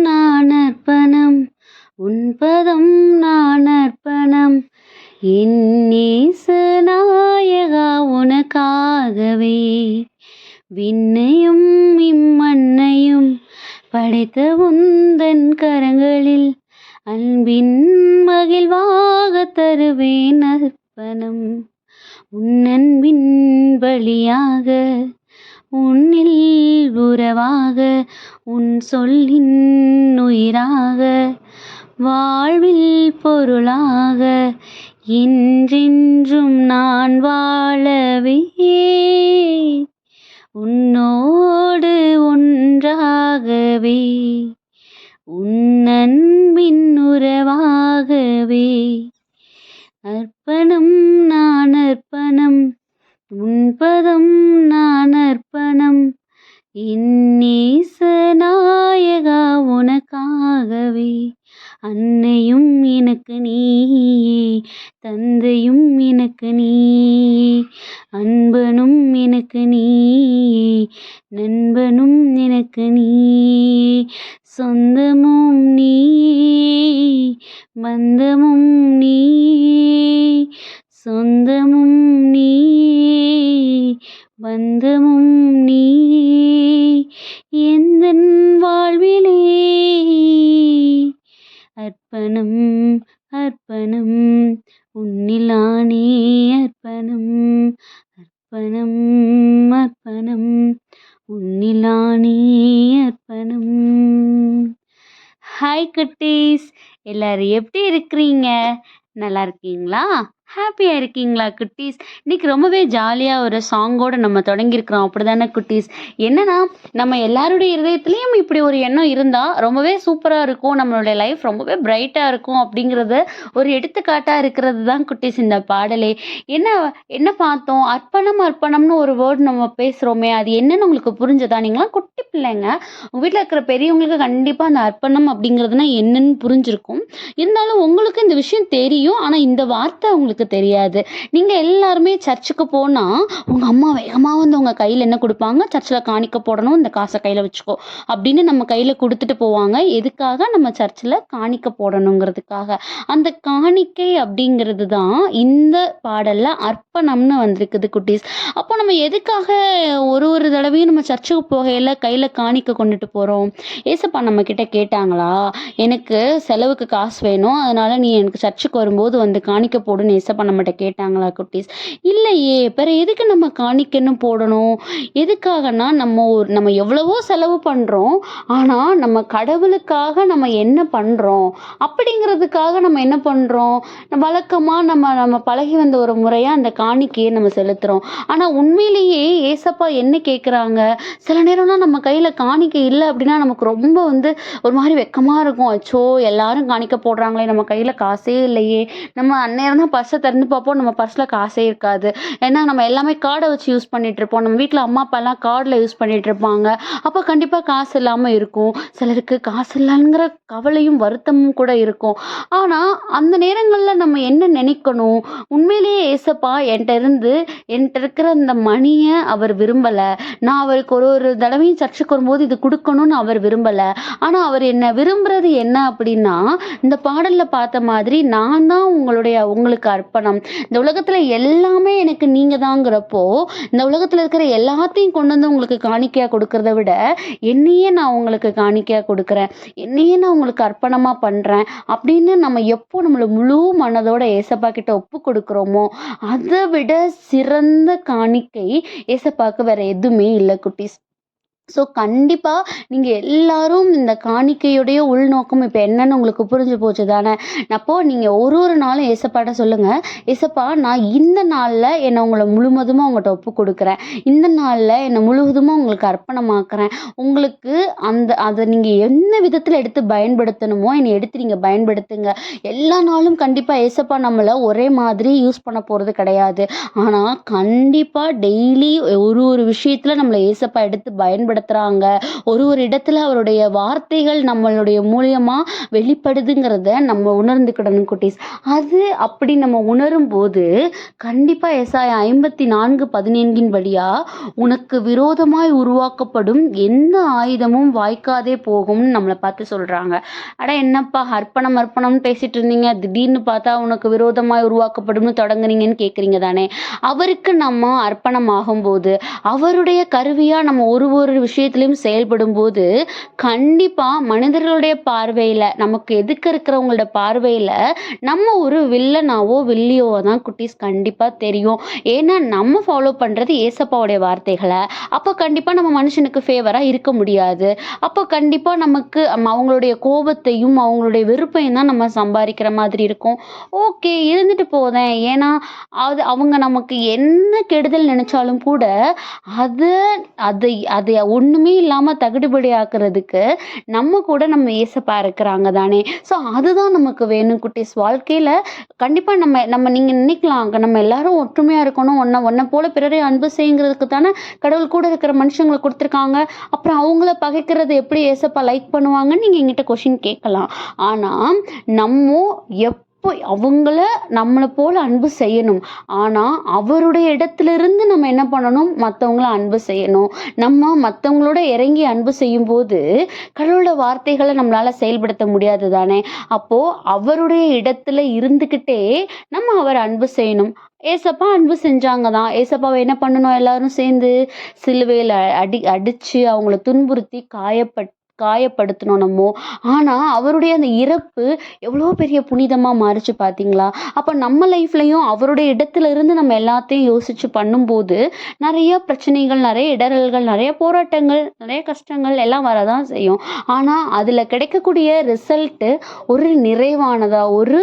நான் அர்ப்பணம். உன்பதம் நான் அர்ப்பணம். என் உனக்காகவே. விண்ணையும் இம்மண்ணையும் படைத்த உந்தன் கரங்களில் அன்பின் மகிழ்வாக தருவேன் அர்ப்பணம். உன்னன்பின் பலியாக உன்னில் உறவாக உன் சொல்லின் உயிராக வாழ்வில் பொருளாக என்றென்றும் நான் வாழவே. உன்னோடு என் நேசநாயகா உனக்காகவே. அன்னையும் எனக்கு நீயே தந்தையும் எனக்கு நீயே அன்பனும் எனக்கு நீயே நண்பனும் எனக்கு நீ பந்தமும் நீ எந்தன் வாழ்விலே? அர்ப்பணம் அர்ப்பணம் உன்னிலானே அர்ப்பணம். அர்ப்பணம் அர்ப்பணம் உன்னிலானே அர்ப்பணம். ஹாய் குட்டீஸ் எல்லாரும் எப்படி இருக்கிறீங்க? நல்லா இருக்கீங்களா? ஹாப்பியாக இருக்கீங்களா குட்டீஸ்? இன்னைக்கு ரொம்பவே ஜாலியாக ஒரு சாங்கோட நம்ம தொடங்கியிருக்கிறோம். அப்படி தானே குட்டீஸ்? என்னென்னா நம்ம எல்லாருடைய இருதயத்துலேயும் இப்படி ஒரு எண்ணம் இருந்தால் ரொம்பவே சூப்பராக இருக்கும். நம்மளுடைய லைஃப் ரொம்பவே பிரைட்டாக இருக்கும் அப்படிங்கிறது ஒரு எடுத்துக்காட்டாக இருக்கிறது தான் குட்டீஸ் இந்த பாடலே. என்ன என்ன பார்த்தோம்? அர்ப்பணம் அர்ப்பணம்னு ஒரு வேர்டு நம்ம பேசுகிறோமே அது என்னென்னு உங்களுக்கு புரிஞ்சதா? நீங்களாம் குட் இல்லைங்க உங்கள் வீட்டில் இருக்கிற பெரியவங்களுக்கு கண்டிப்பாக அந்த அர்ப்பணம் அப்படிங்கிறதுனா என்னன்னு புரிஞ்சிருக்கும். இருந்தாலும் உங்களுக்கு இந்த விஷயம் தெரியும் ஆனால் இந்த வார்த்தை உங்களுக்கு தெரியாது. நீங்கள் எல்லாருமே சர்ச்சுக்கு போனால் உங்கள் அம்மா வேகமாக வந்து உங்கள் கையில் என்ன கொடுப்பாங்க? சர்ச்சில் காணிக்க போடணும் இந்த காசை கையில் வச்சுக்கோ அப்படின்னு நம்ம கையில் கொடுத்துட்டு போவாங்க. எதுக்காக? நம்ம சர்ச்சில் காணிக்க போடணுங்கிறதுக்காக. அந்த காணிக்கை அப்படிங்கிறது தான் இந்த பாடலில் அர்ப்பணம்னு வந்திருக்குது குட்டீஸ். அப்போ நம்ம எதுக்காக ஒரு ஒரு தடவையும் நம்ம சர்ச்சுக்கு போகையில் கையில் காணிக்க கொண்டுட்டு போகிறோம் ஏசப்பா நம்ம கிட்ட கேட்டாங்களா? எனக்கு செலவுக்கு காசு வேணும். அதனால் நீ எனக்கு சர்ச்சுக்கு வரும்போது வந்து காணிக்க போடுன்னு ஏசப்பா நம்மகிட்ட கேட்டாங்களா குட்டீஸ்? இல்லையே. பிற எதுக்கு நம்ம காணிக்கன்னு போடணும்? எதுக்காகனா நம்ம ஒரு நம்ம எவ்வளவோ செலவு பண்ணுறோம் ஆனால் நம்ம கடவுளுக்காக நம்ம என்ன பண்ணுறோம் அப்படிங்கிறதுக்காக நம்ம என்ன பண்ணுறோம் வழக்கமாக நம்ம நம்ம பழகி வந்த ஒரு முறையாக அந்த காணிக்கையை நம்ம செலுத்துகிறோம் ஆனால் உண்மையிலேயே ஏசப்பா என்ன கேட்குறாங்க சில நேரம்லாம் நம்ம கை கையில் காணிக்கை இல்லை அப்படின்னா நமக்கு ரொம்ப வந்து ஒரு மாதிரி வெக்கமாக இருக்கும். அச்சோ எல்லாரும் காணிக்க போடுறாங்களே நம்ம கையில் காசே இல்லையே. நம்ம அந்நேரம் தான் பர்ஸை திறந்து பார்ப்போம் நம்ம பர்ஸில் காசே இருக்காது. ஏன்னா நம்ம எல்லாமே கார்டை வச்சு யூஸ் பண்ணிகிட்ருப்போம் இருப்போம். நம்ம வீட்டில் அம்மா அப்பாலாம் கார்டில் யூஸ் பண்ணிகிட்ருப்பாங்க இருப்பாங்க. அப்போ கண்டிப்பாக காசு இல்லாமல் இருக்கும். சிலருக்கு காசு இல்லைங்கிற கவலையும் வருத்தமும் கூட இருக்கும். ஆனால் அந்த நேரங்களில் நம்ம என்ன நினைக்கணும்? உண்மையிலேயே ஏசப்பா என்கிட்ட இருந்து என்கிட்ட இருக்கிற அந்த மணியை அவர் விரும்பலை. நான் அவருக்கு ஒரு ஒரு தடவையும் சர்ச்சுக்கு போது இது கொடுக்கணும்னு அவர் விரும்பலை. ஆனால் அவர் என்ன விரும்புறது என்ன அப்படின்னா இந்த பாடலில் பார்த்த மாதிரி நான் தான் உங்களுடைய உங்களுக்கு அர்ப்பணம். இந்த உலகத்தில் எல்லாமே எனக்கு நீங்கள் தாங்கிறப்போ இந்த உலகத்தில் இருக்கிற எல்லாத்தையும் கொண்டு வந்து உங்களுக்கு காணிக்கையாக கொடுக்கறத விட என்னையே நான் உங்களுக்கு காணிக்கையாக கொடுக்குறேன். என்னையே நான் உங்களுக்கு அர்ப்பணமாக பண்ணுறேன் அப்படின்னு நம்ம எப்போ நம்மளை முழு மனதோட ஏசப்பா கிட்ட ஒப்பு கொடுக்குறோமோ அதை விட சிறந்த காணிக்கை ஏசப்பாக்கு வேற எதுவுமே இல்லை குட்டீஸ். ஸோ கண்டிப்பாக நீங்கள் எல்லாரும் இந்த காணிக்கையுடைய உள்நோக்கம் இப்போ என்னன்னு உங்களுக்கு புரிஞ்சு போச்சு தானே? அப்போ நீங்கள் ஒரு ஒரு நாளும் ஏசப்பாட்ட சொல்லுங்கள் ஏசப்பா நான் இந்த நாளில் என்னை உங்களை முழுவதுமாக உங்கள்கிட்ட ஒப்பு கொடுக்குறேன் இந்த நாளில் என்னை முழுவதுமாக உங்களுக்கு அர்ப்பணமாக்குறேன். உங்களுக்கு அந்த அதை நீங்கள் என்ன விதத்தில் எடுத்து பயன்படுத்தணுமோ என்னை எடுத்து நீங்கள் பயன்படுத்துங்க. எல்லா நாளும் கண்டிப்பாக ஏசப்பா நம்மளை ஒரே மாதிரி யூஸ் பண்ண போகிறது கிடையாது. ஆனால் கண்டிப்பாக டெய்லி ஒரு ஒரு விஷயத்தில் நம்மளை ஏசப்பா எடுத்து பயன்படுத்த செயல்படுத்துகிறாங்க ஒரு ஒரு இடத்துல அவருடைய வார்த்தைகள் நம்மளுடைய மூலியமாக வெளிப்படுதுங்கிறத நம்ம உணர்ந்துக்கிடணும் குட்டீஸ். அது அப்படி நம்ம உணரும் போது கண்டிப்பாக எஸ்ஐ ஐம்பத்தி நான்கு பதினேன்கின் படியா உனக்கு விரோதமாய் உருவாக்கப்படும் எந்த ஆயுதமும் வாய்க்காதே போகும்னு நம்மளை பார்த்து சொல்கிறாங்க அட என்னப்பா அர்ப்பணம் அர்ப்பணம்னு பேசிட்டு இருந்தீங்க. திடீர்னு பார்த்தா உனக்கு விரோதமாய் உருவாக்கப்படும்னு தொடங்குறீங்கன்னு கேட்குறீங்க தானே. அவருக்கு நம்ம அர்ப்பணம் ஆகும்போது அவருடைய கருவியாக நம்ம ஒரு ஒரு விஷயத்துலையும் செயல்படும் போது கண்டிப்பாக மனிதர்களுடைய பார்வையில் நமக்கு எதுக்கு இருக்கிறவங்களோட பார்வையில் நம்ம ஒரு வில்லனாவோ வில்லியோவோ தான் குட்டீஸ் கண்டிப்பாக தெரியும். ஏன்னா நம்ம ஃபாலோ பண்ணுறது ஏசப்பாவுடைய வார்த்தைகளை. அப்போ கண்டிப்பாக நம்ம மனுஷனுக்கு ஃபேவராக இருக்க முடியாது. அப்போ கண்டிப்பாக நமக்கு அவங்களுடைய கோபத்தையும் அவங்களுடைய வெறுப்பையும் தான் நம்ம சம்பாதிக்கிற மாதிரி இருக்கும். ஓகே இருந்துட்டு போதேன் ஏன்னா அது அவங்க நமக்கு என்ன கெடுதல் நினச்சாலும் கூட அதை அதை அதை ஒன்றுமே இல்லாமல் தகுடுபடி ஆக்குறதுக்கு நம்ம கூட நம்ம ஏசப்பா இருக்கிறாங்க தானே. ஸோ அதுதான் நமக்கு வேணும் குட்டீஸ். வாழ்க்கையில் கண்டிப்பாக நம்ம நம்ம நீங்கள் நினைக்கலாம். நம்ம எல்லாரும் ஒற்றுமையாக இருக்கணும். ஒன்றை ஒன்றை போல பிறரை அன்பு செய்யுங்கிறதுக்கு தானே கடவுள் கூட இருக்கிற மனுஷங்களை கொடுத்துருக்காங்க. அப்புறம் அவங்கள பகைக்கிறது எப்படி ஏசப்பா லைக் பண்ணுவாங்கன்னு நீங்கள் எங்கிட்ட கொஷின் கேட்கலாம். ஆனால் நம்ம அப்போ அவங்கள நம்மளை போல் அன்பு செய்யணும். ஆனால் அவருடைய இடத்துலேருந்து நம்ம என்ன பண்ணணும்? மற்றவங்கள அன்பு செய்யணும். நம்ம மற்றவங்களோட இறங்கி அன்பு செய்யும்போது கடவுளோட வார்த்தைகளை நம்மளால் செயல்படுத்த முடியாது தானே? அப்போது அவருடைய இடத்துல இருந்துக்கிட்டே நம்ம அவர் அன்பு செய்யணும். ஏசப்பா அன்பு செஞ்சாங்க தான். ஏசப்பாவை என்ன பண்ணணும்? எல்லாரும் சேர்ந்து சிலுவையில் அடி அடித்து அவங்கள துன்புறுத்தி காயப்பட்டு காயப்படுத்தணும் நம்ம? ஆனால் அவருடைய அந்த இறப்பு எவ்வளோ பெரிய புனிதமாக மாறிச்சு பார்த்தீங்களா அப்போ நம்ம லைஃப்லையும் அவருடைய இடத்துல இருந்து நம்ம எல்லாத்தையும் யோசித்து பண்ணும்போது நிறைய பிரச்சனைகள் நிறைய இடரல்கள் நிறைய போராட்டங்கள் நிறைய கஷ்டங்கள் எல்லாம் வரதான் செய்யும். ஆனால் அதில் கிடைக்கக்கூடிய ரிசல்ட்டு ஒரு நிறைவானதாக ஒரு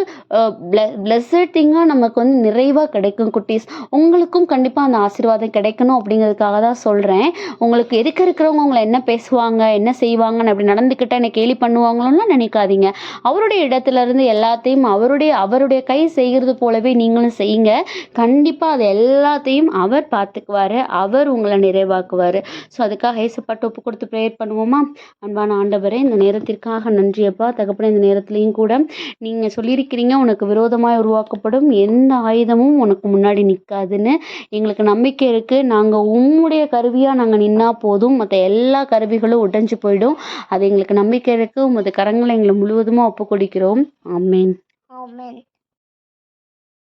பிளஸட் திங்காக நமக்கு வந்து நிறைவாக கிடைக்கும் குட்டீஸ். உங்களுக்கும் கண்டிப்பாக அந்த ஆசீர்வாதம் கிடைக்கணும் அப்படிங்கிறதுக்காக தான் சொல்கிறேன் உங்களுக்கு எதுக்கு இருக்கிறவங்க உங்களை என்ன பேசுவாங்க என்ன செய்வாங்க நான் அப்படி நடந்துக்கிட்டால் என்னை கேலி பண்ணுவாங்களோலாம் நினைக்காதீங்க. அவருடைய இடத்துல இருந்து எல்லாத்தையும் அவருடைய அவருடைய கை செய்கிறது போலவே நீங்களும் செய்யுங்க. கண்டிப்பாக அது எல்லாத்தையும் அவர் பார்த்துக்குவார். அவர் உங்களை நிறைவாக்குவார். ஸோ அதுக்காக ஏசப்பாட்டு ஒப்பு கொடுத்து ப்ரேயர் பண்ணுவோமா? அன்பான ஆண்டவரே இந்த நேரத்திற்காக நன்றியப்பா தகப்பன இந்த நேரத்துலையும் கூட நீங்கள் சொல்லியிருக்கிறீங்க உனக்கு விரோதமாக உருவாக்கப்படும் எந்த ஆயுதமும் உனக்கு முன்னாடி நிற்காதுன்னு. எங்களுக்கு நம்பிக்கை இருக்குது நாங்கள் உம்முடைய கருவியாக நாங்கள் நின்னா போதும். மற்ற எல்லா கருவிகளும் உடைஞ்சு போயிடும். அது எங்களுக்கு நம்பிக்கை இருக்கு. உமது கரங்களை எங்களை முழுவதுமாக ஒப்பு கொடுக்கிறோம் ஆமேன்.